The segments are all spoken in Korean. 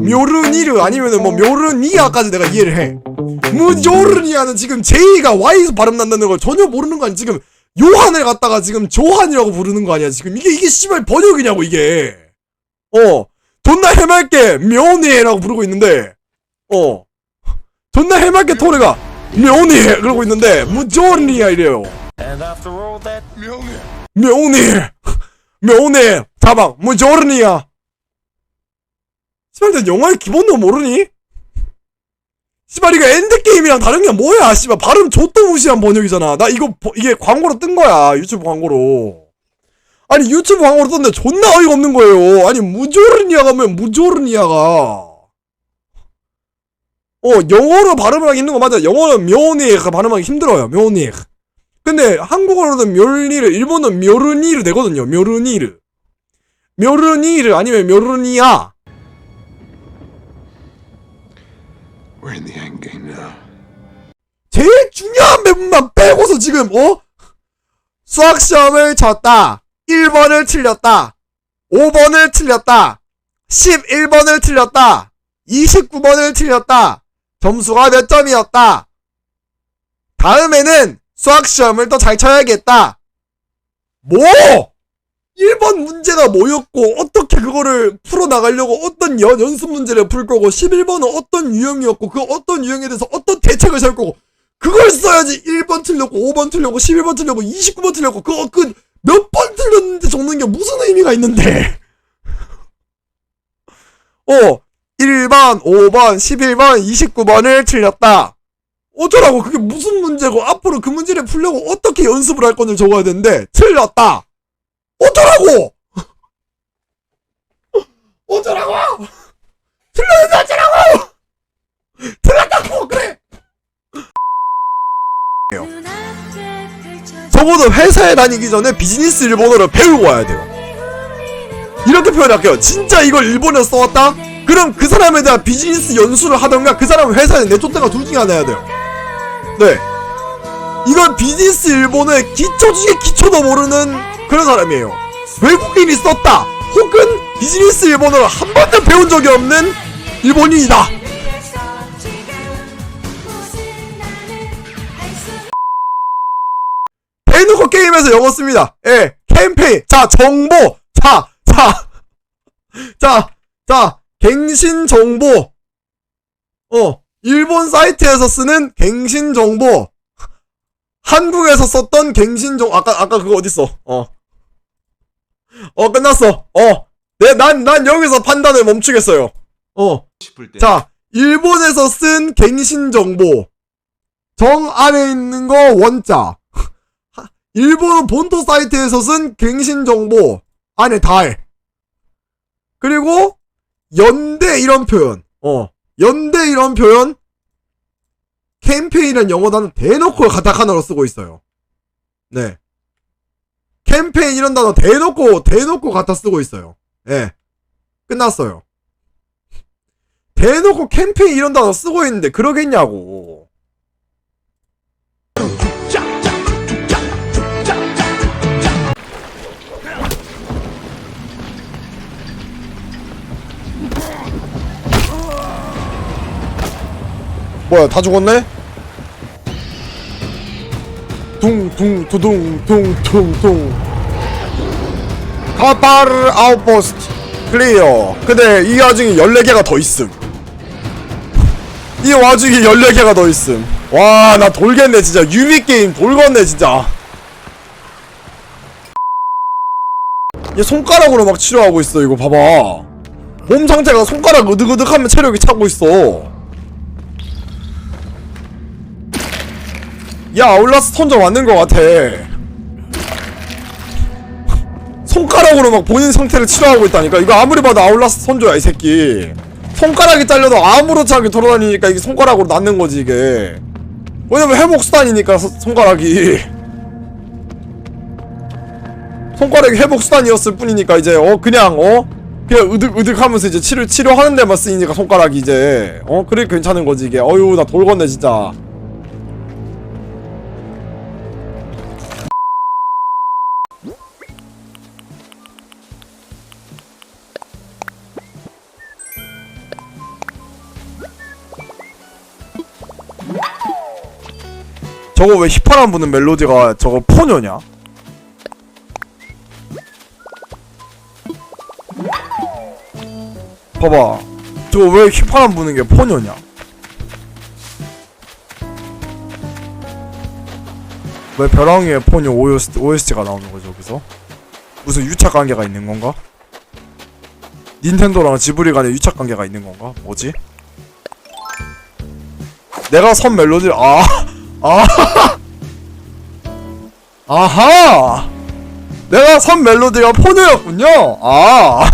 묘르니르 아니면은 뭐 묘르니아까지 내가 이해를 해. 무조르니아는 지금 J가 Y에서 발음 난다는 걸 전혀 모르는 거 아니 지금 요한을 갖다가 지금 조한이라고 부르는 거 아니야? 지금 이게 이게 씨발 번역이냐고 이게. 어 존나 해맑게 묘니라고 부르고 있는데 어. 존나 해맑게 토레가 묘니 그러고 있는데 무조르니아 이래요. That 묘니 묘니 다방. 무조르니아 씨발 너 영어의 기본도 모르니? 씨발 이거 엔드게임이랑 다른 게 뭐야? 씨발 발음 좆도 무시한 번역이잖아. 나 이거 버- 이게 광고로 뜬 거야 유튜브 광고로. 아니 유튜브 광고로 떴는데 존나 어이가 없는 거예요. 아니 무조르니아가 뭐야 무조르니아가. 어 영어로 발음을 하기 힘든 거 맞아. 영어는 묘니가 발음하기 힘들어요 묘니 근데 한국어로는 묘르니르 일본은 묘르니르 되거든요 묘르니르. 묘르니르 아니면 묘르니아 We're in the end game now. 제일 중요한 부분만 빼고서 지금 어? 수학 시험을 쳤다. 1번을 틀렸다. 5번을 틀렸다. 11번을 틀렸다. 29번을 틀렸다. 점수가 몇 점이었다. 다음에는 수학 시험을 더 잘 쳐야겠다. 뭐? 1번 문제가 뭐였고 어떻게 그거를 풀어 나가려고 어떤 연, 연습 문제를 풀 거고 11번은 어떤 유형이었고 그 어떤 유형에 대해서 어떤 대책을 세울 거고 그걸 써야지 1번 틀렸고 5번 틀렸고 11번 틀렸고 29번 틀렸고 그거 그 몇 번 틀렸는데 적는 게 무슨 의미가 있는데? 어 1번 5번 11번 29번을 틀렸다. 어쩌라고 그게 무슨 문제고 앞으로 그 문제를 풀려고 어떻게 연습을 할 건지 적어야 되는데 틀렸다. 어쩌라고 어쩌라고 틀렸는데 어쩌라고 틀렸다고 그래 적어도 회사에 다니기 전에 비즈니스 일본어를 배우고 와야 돼요. 이렇게 표현할게요. 진짜 이걸 일본에서 써왔다? 그럼 그 사람에 대한 비즈니스 연수를 하던가 그 사람은 회사에 내쫓다가 둘 중에 하나 해야 돼요. 네. 이건 비즈니스 일본어의 기초 중에 기초도 모르는 그런 사람이에요. 외국인이 썼다. 혹은 비즈니스 일본어를 한 번도 배운 적이 없는 일본인이다. 대놓고 게임에서 영어 씁니다. 예, 캠페인. 자, 정보. 자, 자, 자, 자, 갱신 정보. 어, 일본 사이트에서 쓰는 갱신 정보. 한국에서 썼던 갱신 정, 아까, 아까 그거 어딨어? 어. 어, 끝났어. 어. 네, 난, 난 여기서 판단을 멈추겠어요. 어. 싶을 때 자, 일본에서 쓴 갱신 정보. 정 안에 있는 거 원자. 하- 일본 본토 사이트에서 쓴 갱신 정보 안에 달. 그리고 연대 이런 표현. 어. 연대 이런 표현. 캠페인이란 영어 단어 대놓고 가타카나로 쓰고 있어요. 네. 캠페인 이런 단어 대놓고 대놓고 갖다 쓰고 있어요. 예. 끝났어요. 대놓고 캠페인 이런 단어 쓰고 있는데 그러겠냐고. 뭐야 다 죽었네? 둥둥 두둥 둥 둥둥 카파르 아웃포스트. 클리어. 근데 이 와중에 14개가 더 있음. 이 와중에 14개가 더 있음. 와 나 돌겠네 진짜. 유미게임 돌겠네 진짜. 얘 손가락으로 막 치료하고 있어 이거 봐봐. 몸 상태가 손가락 으득으득하면 체력이 차고 있어 야 아울라스 턴저 맞는 것 같아. 손가락으로 막 본인 상태를 치료하고 있다니까. 이거 아무리 봐도 아울라스 선조야 이 새끼. 손가락이 잘려도 아무렇지 않게 돌아다니니까 이게 손가락으로 낫는 거지 이게. 왜냐면 회복 수단이니까 서- 손가락이. 손가락이 회복 수단이었을 뿐이니까 이제 어 그냥 어? 그냥 으득 으득 하면서 이제 치료 치료하는 데만 쓰이니까 손가락이 이제. 어? 그래 괜찮은 거지 이게. 어유 나 돌겠네 진짜 저거 왜 휘파람 부는 멜로디가 저거 포녀냐? 봐봐 저거 왜 휘파람 부는 게 포녀냐? 왜 벼랑이의 포녀 OST, OST가 나오는 거죠 여기서? 무슨 유착 관계가 있는 건가? 닌텐도랑 지브리 간에 유착 관계가 있는 건가? 뭐지? 내가 선 멜로디 아, 아, 아하, 내가 선 멜로디가 포녀였군요. 아,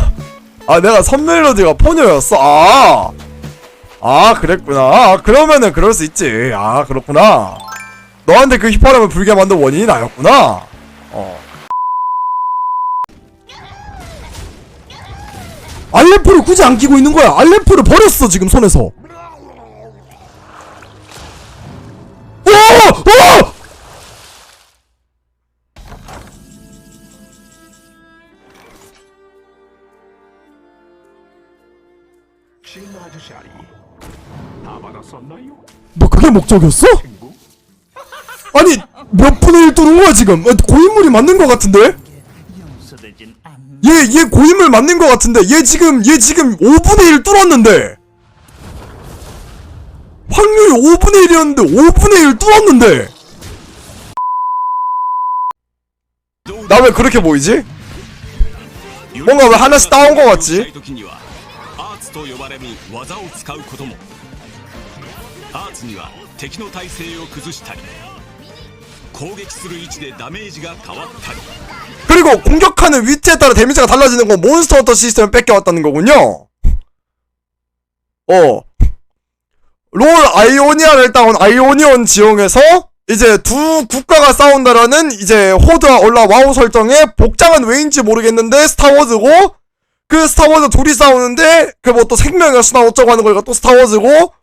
아, 내가 선 멜로디가 포녀였어. 아, 아, 그랬구나. 아, 그러면은 그럴 수 있지. 아, 그렇구나. 너한테 그 휘파람을 불게 만든 원인이 나였구나. 어. 알레프를 굳이 안 끼고 있는 거야. 알레프를 버렸어 지금 손에서. 다 받았었나요? 뭐 그게 목적이었어? 아니 몇 분의 1 뚫은 거야 지금? 어, 고인물이 맞는 거 같은데? 용서되진 않. 얘 얘 고인물 맞는 거 같은데 얘 지금 얘 지금 5분의 1 뚫었는데 확률이 5분의 1이었는데 5분의 1 뚫었는데 나 왜 그렇게 보이지? 뭔가 왜 하나씩 따온 거 같지? スと呼ばれる技を使うこともアーツには敵の体勢を崩したり攻撃する位置でダメージが変わったり 그리고 공격하는 위치에 따라 데미지가 달라지는 건 몬스터 헌터 시스템을 뺏겨왔다는 거군요. 어. 롤 아이오니아를 따온 아이오니언 지형에서 이제 두 국가가 싸운다라는 이제 호드와 올라 와우 설정에 복장은 왜인지 모르겠는데 스타워즈고 그 스타워즈 둘이 싸우는데 그 뭐 또 생명의 순환 어쩌고 하는 거니까 또 스타워즈고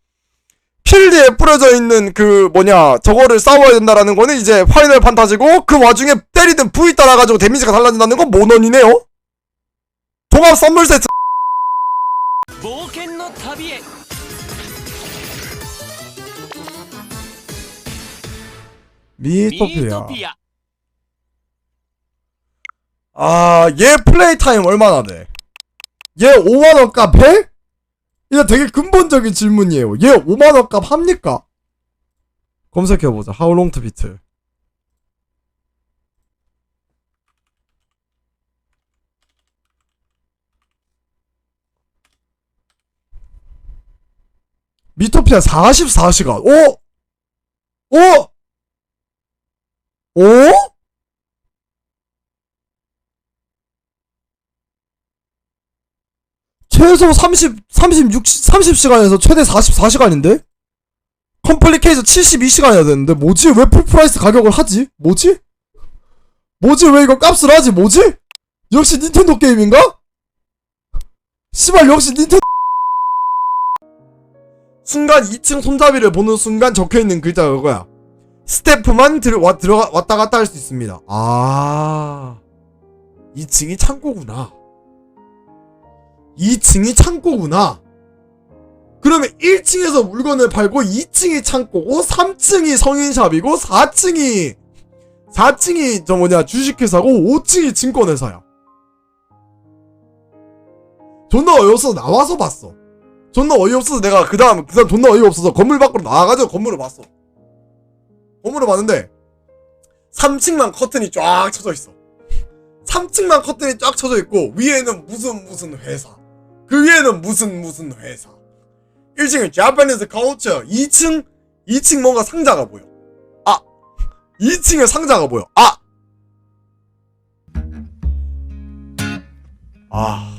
필드에 뿌려져 있는 그 뭐냐 저거를 싸워야 된다라는 거는 이제 파이널 판타지고 그 와중에 때리든 부위 따라가지고 데미지가 달라진다는 건 모넌이네요. 종합 선물 세트. 미토피아. 아얘 아, 플레이 타임 얼마나 돼? 얘 5만원 값 해? 이거 되게 근본적인 질문이에요 얘 5만원 값 합니까? 검색해보자 How long to beat 미토피아 44시간 오? 오? 오? 최소 30, 36, 30시간에서 최대 44시간인데? 컴플리케이션 72시간이야 되는데? 뭐지? 왜 풀프라이스 가격을 하지? 뭐지? 뭐지? 왜 이거 값을 하지? 뭐지? 역시 닌텐도 게임인가? 씨발, 역시 닌텐도. 순간 2층 손잡이를 보는 순간 적혀있는 글자가 그거야. 스태프만 들, 와, 들어가, 왔다 갔다 할 수 있습니다. 아. 2층이 창고구나. 2층이 창고구나. 그러면 1층에서 물건을 팔고 2층이 창고고 3층이 성인샵이고 4층이 4층이 저 뭐냐 주식회사고 5층이 증권회사야. 존나 어이없어서 나와서 봤어. 존나 어이없어서 내가 그 다음 그 다음 존나 어이없어서 건물 밖으로 나와가지고 건물을 봤어. 건물을 봤는데 3층만 커튼이 쫙 쳐져 있어. 3층만 커튼이 쫙 쳐져 있고 위에는 무슨 무슨 회사. 그 위에는 무슨 무슨 회사. 1층은 Japanese culture. 2층 2층 뭔가 상자가 보여. 아. 2층에 상자가 보여. 아. 아.